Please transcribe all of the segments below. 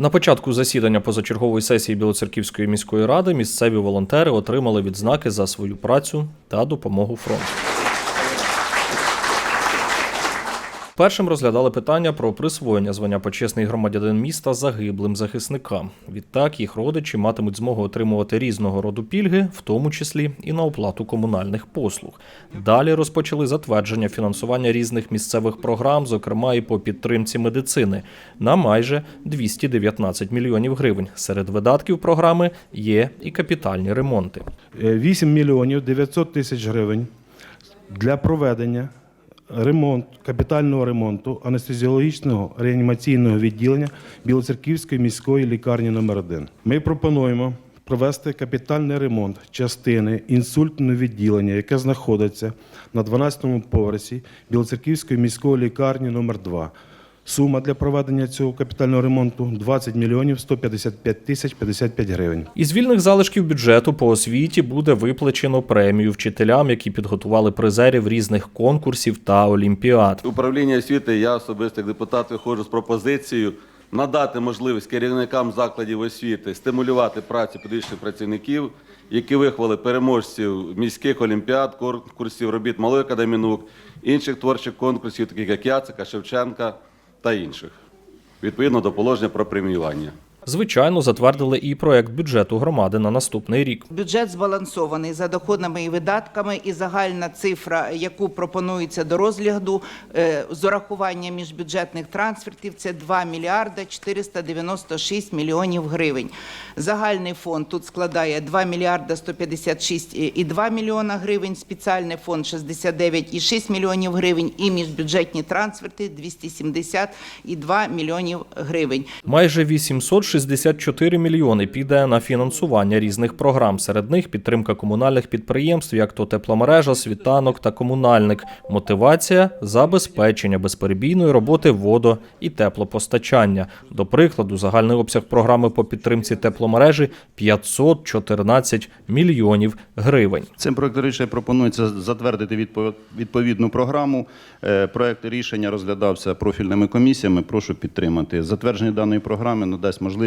На початку засідання позачергової сесії Білоцерківської міської ради місцеві волонтери отримали відзнаки за свою працю та допомогу фронту. Першим розглядали питання про присвоєння звання почесний громадянин міста загиблим захисникам. Відтак їх родичі матимуть змогу отримувати різного роду пільги, в тому числі і на оплату комунальних послуг. Далі розпочали затвердження фінансування різних місцевих програм, зокрема і по підтримці медицини, на майже 219 мільйонів гривень. Серед видатків програми є і капітальні ремонти. 8 мільйонів 900 тисяч гривень для проведення ремонт, капітального ремонту анестезіологічного реанімаційного відділення Білоцерківської міської лікарні номер 1 Ми пропонуємо провести капітальний ремонт частини інсультного відділення, яке знаходиться на 12-му поверсі Білоцерківської міської лікарні номер 2 Сума для проведення цього капітального ремонту 20 мільйонів 155 тисяч 55 гривень. Із вільних залишків бюджету по освіті буде виплачено премію вчителям, які підготували призерів різних конкурсів та олімпіад. Управління освіти, я особисто як депутат виходжу з пропозицією надати можливість керівникам закладів освіти стимулювати працю педагогічних працівників, які виховали переможців міських олімпіад, конкурсів робіт малої академії наук, інших творчих конкурсів, таких як Яцика, Шевченка та інших, відповідно до положення про преміювання. Звичайно, затвердили і проект бюджету громади на наступний рік. Бюджет збалансований за доходами і видатками, і загальна цифра, яку пропонується до розгляду е, з урахуванням міжбюджетних трансфертів, це 2 мільярда 496 мільйонів гривень. Загальний фонд тут складає 2 мільярда 156,2 мільйона гривень, спеціальний фонд 69,6 мільйонів гривень і міжбюджетні трансферти 270,2 мільйонів гривень. Майже 864 мільйони піде на фінансування різних програм. Серед них підтримка комунальних підприємств, як то тепломережа, світанок та комунальник, мотивація, забезпечення безперебійної роботи водо і теплопостачання. До прикладу, загальний обсяг програми по підтримці тепломережі 514 мільйонів гривень. Цим проектом рішення пропонується затвердити відповідну програму. Е, Проект рішення розглядався профільними комісіями. Прошу підтримати. Затвердження даної програми надасть можливість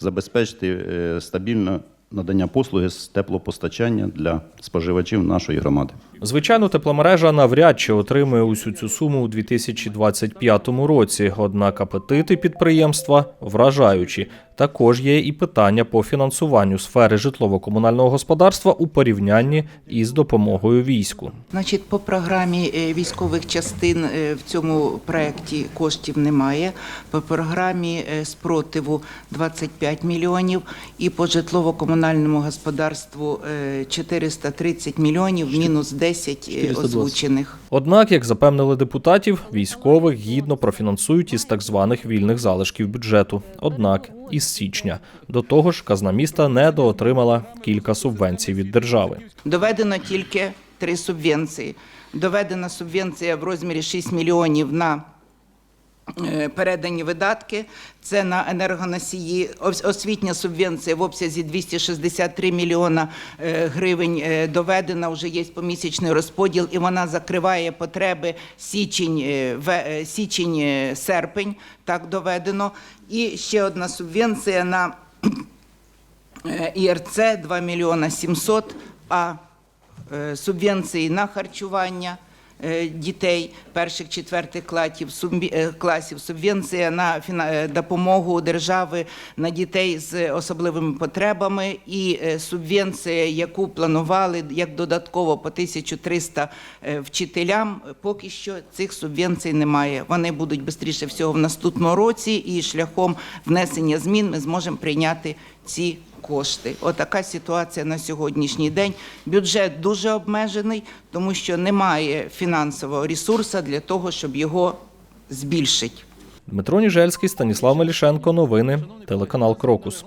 забезпечити е, стабільне надання послуги з теплопостачання для споживачів нашої громади. Звичайно, тепломережа навряд чи отримує усю цю суму у 2025 році. Однак апетити підприємства вражаючі. Також є і питання по фінансуванню сфери житлово-комунального господарства у порівнянні із допомогою війську. Значить, по програмі е, військових частин е, в цьому проєкті коштів немає. По програмі е, спротиву 25 мільйонів і по житлово-комунальному господарству е, 430 мільйонів, мінус 10 е, озвучених. Однак, як запевнили депутатів, військових гідно профінансують із так званих вільних залишків бюджету. Однак із січня до того ж, казна міста недоотримала кілька субвенцій від держави. Доведено тільки три субвенції. Доведена субвенція в розмірі 6 мільйонів на передані видатки. Це на енергоносії. Освітня субвенція в обсязі 263 мільйона е, гривень е, доведена, вже є помісячний розподіл, і вона закриває потреби січень, е, е, січень, е, серпень, так доведено. І ще одна субвенція на Е, ІРЦ 2 мільйона 700, а е, субвенції на харчування е, дітей перших четвертих е, класів, субвенція на е, допомогу держави на дітей з особливими потребами і е, субвенція, яку планували як додатково по 1300 е, вчителям. Поки що цих субвенцій немає. Вони будуть швидше всього в наступному році, і шляхом внесення змін ми зможемо прийняти ці кошти. Отака ситуація на сьогоднішній день. Бюджет дуже обмежений, тому що немає фінансового ресурсу для того, щоб його збільшити. Дмитро Ніжельський, Станіслав Мелішенко. Новини. Телеканал Крокус.